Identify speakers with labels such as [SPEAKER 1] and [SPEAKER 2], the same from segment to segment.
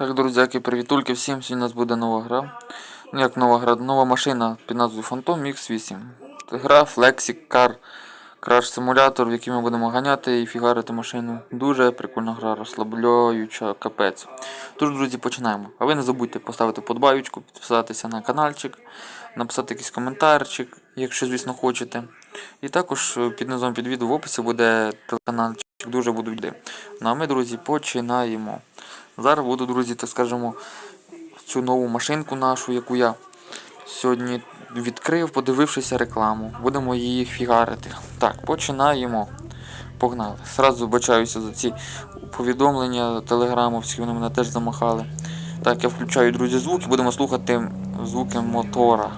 [SPEAKER 1] Так, друзяки, привітульки всім. Сьогодні у нас буде нова гра. Ну як нова гра, нова машина під назвою Phantom X8. Це гра Flexi Car Crash Simulator, в якій ми будемо ганяти і фігарити машину. Дуже прикольна гра, розслабляюча, капець. Тож, друзі, починаємо. А ви не забудьте поставити подбаючку, підписатися на каналчик, написати якийсь коментарчик, якщо, звісно, хочете. І також е, під низом під відео в описі буде телеканалчик, дуже буду йти. Ну а ми, друзі, починаємо. Зараз буду, друзі, так скажемо, цю нову машинку нашу, яку я сьогодні відкрив, подивившися рекламу. Будемо її фігарити. Так, починаємо. Погнали. Сразу вибачаюся за ці повідомлення телеграмовські, вони мене теж замахали. Так, я включаю, друзі, звуки, будемо слухати звуки мотора.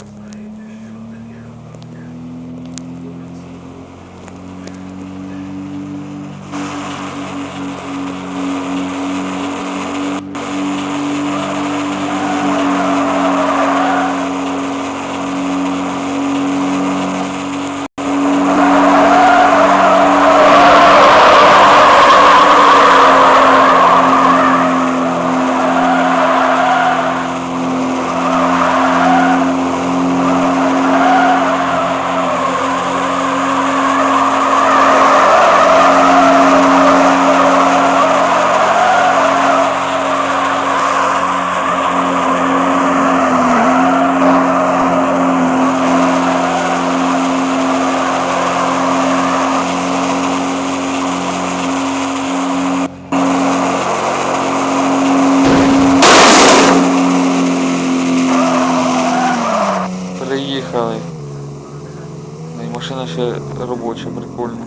[SPEAKER 1] Приїхали. Ну, і машина ще робоча, прикольно.